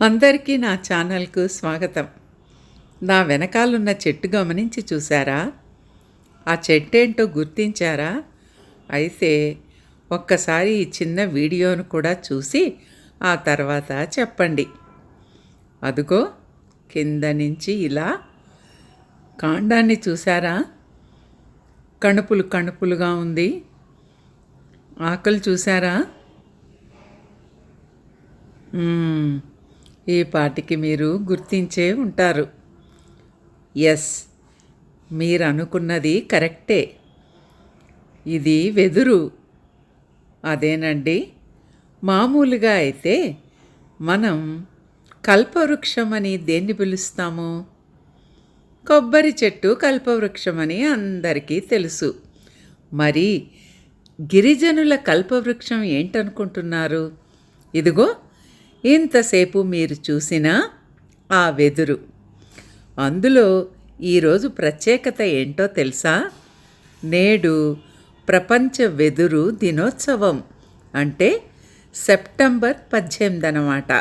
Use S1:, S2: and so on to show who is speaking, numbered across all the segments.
S1: అందరికీ నా ఛానల్కు స్వాగతం. నా వెనకాలన్న చెట్టు గమనించి చూసారా ఆ చెట్టు ఏంటో గుర్తించారా? అయితే ఒక్కసారి ఈ చిన్న వీడియోను కూడా చూసి ఆ తర్వాత చెప్పండి. అదుగో కింద నుంచి ఇలా కాండాన్ని చూసారా కణుపులు కణుపులుగా ఉంది. ఆకులు చూసారా ఈ పాటికి మీరు గుర్తించే ఉంటారు. ఎస్ మీరు అనుకున్నది కరెక్టే. ఇది వెదురు. అదేనండి. మామూలుగా అయితే మనం కల్పవృక్షం అని దేన్ని పిలుస్తాము? కొబ్బరి చెట్టు కల్పవృక్షమని అందరికీ తెలుసు. మరి గిరిజనుల కల్పవృక్షం ఏంటనుకుంటున్నారు? ఇదిగో ఇంతసేపు మీరు చూసిన ఆ వెదురు. అందులో ఈరోజు ప్రత్యేకత ఏంటో తెలుసా? నేడు ప్రపంచ వెదురు దినోత్సవం అంటే సెప్టెంబర్ పద్దెనిమిది అనమాట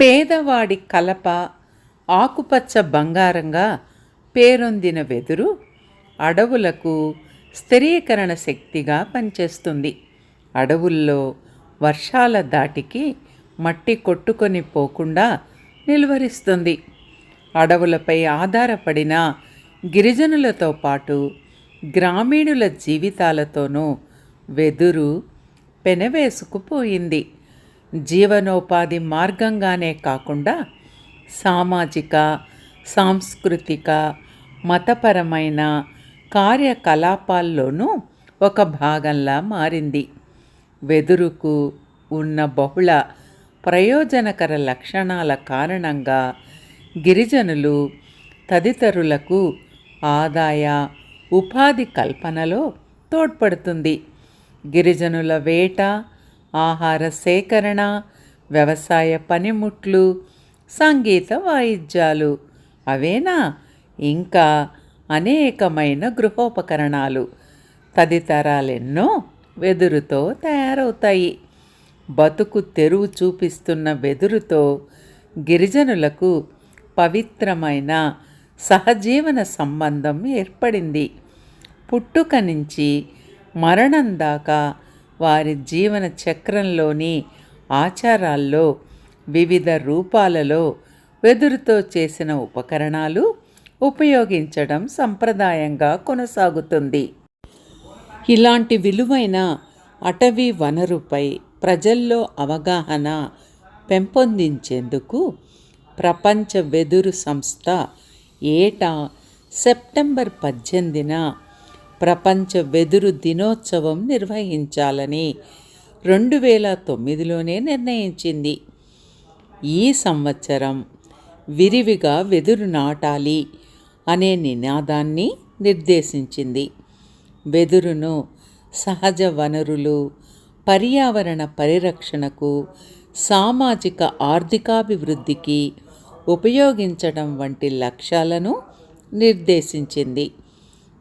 S1: పేదవాడి కలప ఆకుపచ్చ బంగారంగా పేరొందిన వెదురు అడవులకు స్థిరీకరణ శక్తిగా పనిచేస్తుంది. అడవుల్లో వర్షాల దాటికి మట్టి కొట్టుకొని పోకుండా నిలువరిస్తుంది. అడవులపై ఆధారపడిన గిరిజనులతో పాటు గ్రామీణుల జీవితాలతోనూ వెదురు పెనవేసుకుపోయింది. జీవనోపాధి మార్గంగానే కాకుండా సామాజిక సాంస్కృతిక మతపరమైన కార్యకలాపాల్లోనూ ఒక భాగంలా మారింది. వెదురుకు ఉన్న బహుళ ప్రయోజనకర లక్షణాల కారణంగా గిరిజనులు తదితరులకు ఆదాయ ఉపాధి కల్పనలో తోడ్పడుతుంది. గిరిజనుల వేట ఆహార సేకరణ వ్యవసాయ పనిముట్లు సంగీత వాయిద్యాలు అవేనా? ఇంకా అనేకమైన గృహోపకరణాలు. తదితరాలెన్నో వెదురుతో తయారవుతాయి. బతుకు తెరువు చూపిస్తున్న వెదురుతో గిరిజనులకు పవిత్రమైన సహజీవన సంబంధం ఏర్పడింది. పుట్టుక నుంచి మరణం దాకా వారి జీవన చక్రంలోని ఆచారాల్లో వివిధ రూపాలలో వెదురుతో చేసిన ఉపకరణాలు ఉపయోగించడం సంప్రదాయంగా కొనసాగుతుంది. ఇలాంటి విలువైన అటవీ వనరుపై ప్రజల్లో అవగాహన పెంపొందించేందుకు ప్రపంచ వెదురు సంస్థ ఏటా సెప్టెంబర్ పద్దెనిమిదిన ప్రపంచ వెదురు దినోత్సవం నిర్వహించాలని రెండు వేల తొమ్మిదిలోనే నిర్ణయించింది. ఈ సంవత్సరం విరివిగా వెదురు నాటాలి అనే నినాదాన్ని నిర్దేశించింది. వెదురును సహజ వనరులు పర్యావరణ పరిరక్షణకు సామాజిక ఆర్థికాభివృద్ధికి ఉపయోగించడం వంటి లక్ష్యాలను నిర్దేశించింది.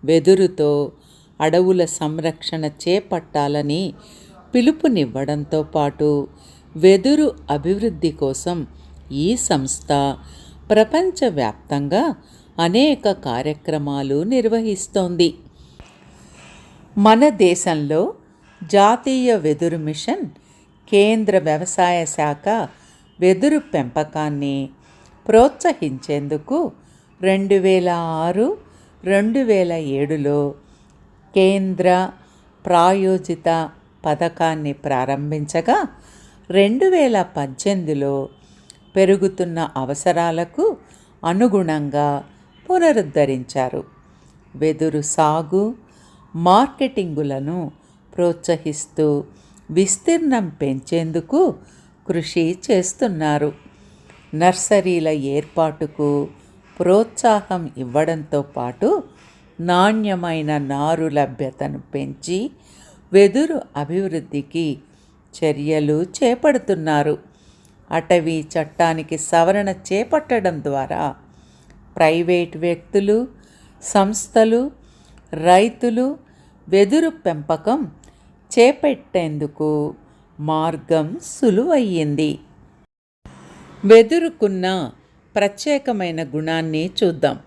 S1: వెదురుతో అడవుల సంరక్షణ చేపట్టాలని పిలుపునివ్వడంతో పాటు వెదురు అభివృద్ధి కోసం ఈ సంస్థ ప్రపంచవ్యాప్తంగా అనేక కార్యక్రమాలు నిర్వహిస్తోంది. మన దేశంలో జాతీయ వెదురు మిషన్ కేంద్ర వ్యవసాయ శాఖ వెదురు పెంపకాన్ని ప్రోత్సహించేందుకు రెండు వేల ఆరు రెండు వేల ఏడులో కేంద్ర ప్రాయోజిత పథకాన్ని ప్రారంభించగా రెండు వేల పద్దెనిమిదిలో పెరుగుతున్న అవసరాలకు అనుగుణంగా పునరుద్ధరించారు. వెదురు సాగు మార్కెటింగులను ప్రోత్సహిస్తూ విస్తీర్ణం పెంచేందుకు కృషి చేస్తున్నారు. నర్సరీల ఏర్పాటుకు ప్రోత్సాహం ఇవ్వడంతో పాటు నాణ్యమైన నారు లభ్యతను పెంచి వెదురు అభివృద్ధికి చర్యలు చేపడుతున్నారు. అటవీ చట్టానికి సవరణ చేపట్టడం ద్వారా ప్రైవేట్ వ్యక్తులు సంస్థలు రైతులు వెదురు పెంపకం చేపట్టేందుకు మార్గం సులువయ్యింది. వెదురుకున్న ప్రత్యేకమైన గుణాన్ని చూద్దాం.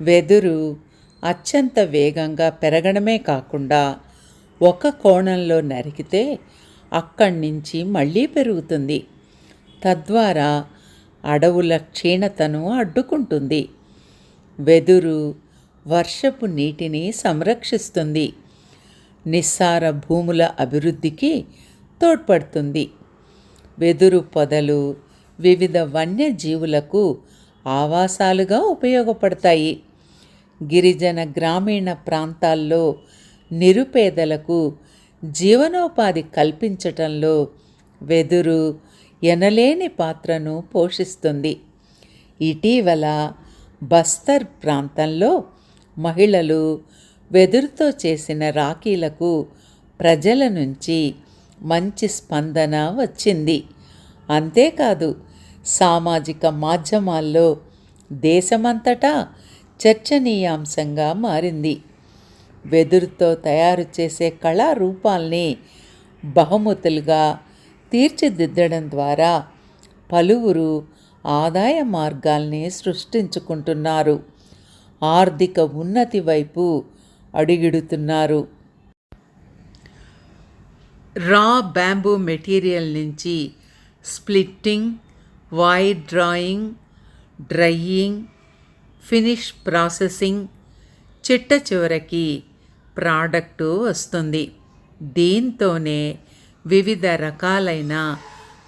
S1: వెదురు అత్యంత వేగంగా పెరగడమే కాకుండా ఒక కోణంలో నరికితే అక్కడి నుంచి మళ్ళీ పెరుగుతుంది. తద్వారా అడవుల క్షీణతను అడ్డుకుంటుంది. వెదురు వర్షపు నీటిని సంరక్షిస్తుంది. నిస్సార భూముల అభివృద్ధికి తోడ్పడుతుంది. వెదురు పొదలు వివిధ వన్యజీవులకు ఆవాసాలుగా ఉపయోగపడతాయి. గిరిజన గ్రామీణ ప్రాంతాల్లో నిరుపేదలకు జీవనోపాధి కల్పించటంలో వెదురు ఎనలేని పాత్రను పోషిస్తుంది. ఇటీవల బస్తర్ ప్రాంతంలో మహిళలు వెదురుతో చేసిన రాఖీలకు ప్రజల నుంచి మంచి స్పందన వచ్చింది. అంతేకాదు సామాజిక మాధ్యమాల్లో దేశమంతటా చర్చనీయాంశంగా మారింది. వెదురుతో తయారు చేసే కళారూపాల్ని బహుమతులుగా తీర్చిదిద్దడం ద్వారా పలువురు ఆదాయ మార్గాల్ని సృష్టించుకుంటున్నారు. ఆర్థిక ఉన్నతి వైపు అడుగిడుతున్నారు. రా బ్యాంబూ మెటీరియల్ నుంచి splitting wire drawing drying finish processing చిట్ట చివరికి ప్రోడక్టు వస్తుంది. దీంతోనే వివిధ రకాలైన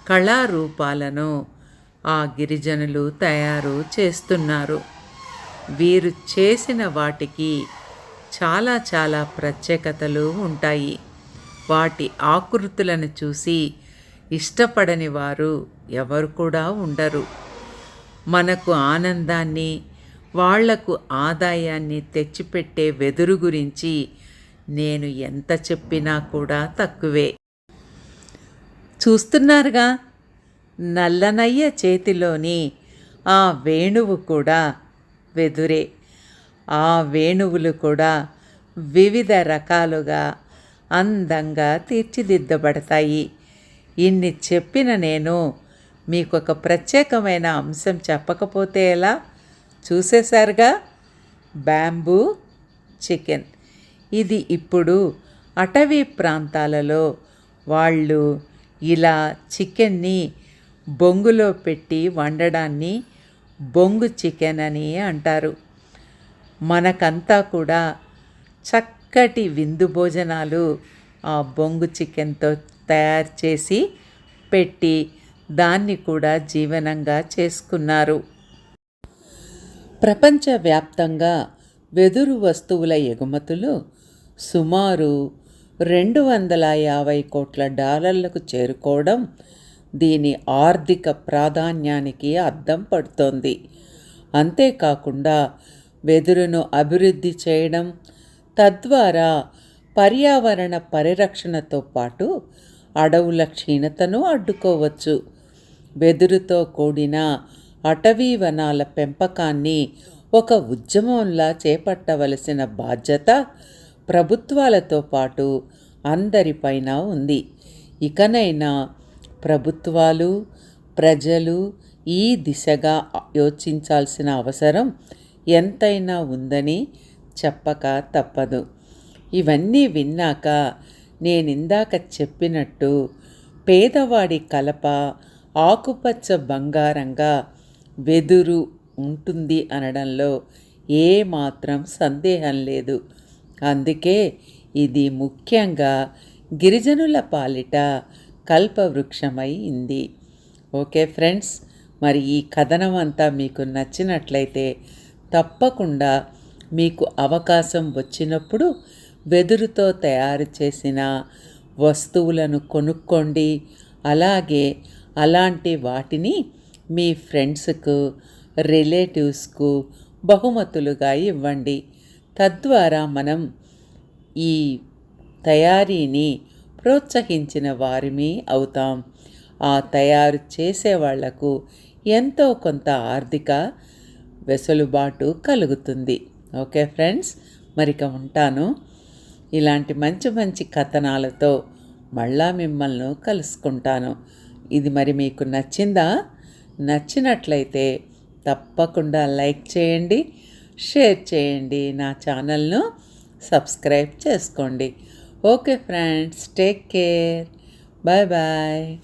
S1: కళారూపాలను ఆ గిరిజనులు తయారు చేస్తున్నారు. వీరు చేసిన వాటికి చాలా చాలా ప్రత్యేకతలు ఉంటాయి. వాటి ఆకృతులను చూసి ఇష్టపడని వారు ఎవరు కూడా ఉండరు. మనకు ఆనందాన్ని వాళ్ళకు ఆదాయాన్ని తెచ్చిపెట్టే వెదురు గురించి నేను ఎంత చెప్పినా కూడా తక్కువే. చూస్తున్నారుగా? నల్లనయ్య చేతిలోని ఆ వేణువు కూడా వెదురే. ఆ వేణువులు కూడా వివిధ రకాలుగా అందంగా తీర్చిదిద్దబడతాయి. ఇన్ని చెప్పిన నేను మీకు ఒక ప్రత్యేకమైన అంశం చెప్పకపోతే ఎలా? చూసేశారుగా? Bamboo chicken. ఇది ఇప్పుడు అటవీ ప్రాంతాలలో వాళ్ళు ఇలా చికెన్ని బొంగులో పెట్టి వండడాన్ని బొంగు చికెన్ అని అంటారు. మనకంతా కూడా చక్కటి విందు భోజనాలు ఆ బొంగు చికెన్తో తయారు చేసి పెట్టి దాన్ని కూడా జీవనంగా చేసుకున్నారు. ప్రపంచవ్యాప్తంగా వెదురు వస్తువుల ఎగుమతులు సుమారు రెండు వందల యాభై కోట్ల డాలర్లకు చేరుకోవడం దీని ఆర్థిక ప్రాధాన్యానికి అద్దం పడుతోంది. అంతేకాకుండా వెదురును అభివృద్ధి చేయడం తద్వారా పర్యావరణ పరిరక్షణతో పాటు అడవుల క్షీణతను అడ్డుకోవచ్చు. వెదురుతో కూడిన అటవీ వనాల పెంపకాన్ని ఒక ఉద్యమంలా చేపట్టవలసిన బాధ్యత ప్రభుత్వాలతో పాటు అందరిపైన ఉంది. ఇకనైనా ప్రభుత్వాలు ప్రజలు ఈ దిశగా యోచించాల్సిన అవసరం ఎంతైనా ఉందని చెప్పక తప్పదు. ఇవన్నీ విన్నాక నేనిందాక చెప్పినట్టు పేదవాడి కలప ఆకుపచ్చ బంగారంగా వెదురు ఉంటుంది అనడంలో ఏమాత్రం సందేహం లేదు. అందుకే ఇది ముఖ్యంగా గిరిజనుల పాలిట కల్పవృక్షమైంది. ఓకే ఫ్రెండ్స్ మరి ఈ కథనం అంతా మీకు నచ్చినట్లయితే తప్పకుండా మీకు అవకాశం వచ్చినప్పుడు వెదురుతో తయారు చేసిన వస్తువులను కొనుక్కోండి. అలాగే అలాంటి వాటిని మీ ఫ్రెండ్స్కు రిలేటివ్స్కు బహుమతులుగా ఇవ్వండి. తద్వారా మనం ఈ తయారీని ప్రోత్సహించిన వారిమి అవుతాం. ఆ తయారు చేసే వాళ్ళకు ఎంతో కొంత ఆర్థిక వెసులుబాటు కలుగుతుంది. ఓకే ఫ్రెండ్స్ మరిక ఉంటాను. ఇలాంటి మంచి మంచి కథనాలతో మళ్ళా మిమ్మల్ని కలుసుకుంటాను. ఇది మరి మీకు నచ్చిందా? నచ్చినట్లయితే తప్పకుండా లైక్ చేయండి షేర్ చేయండి. నా ఛానల్ను సబ్స్క్రైబ్ చేసుకోండి. Okay, friends, take care. Bye bye.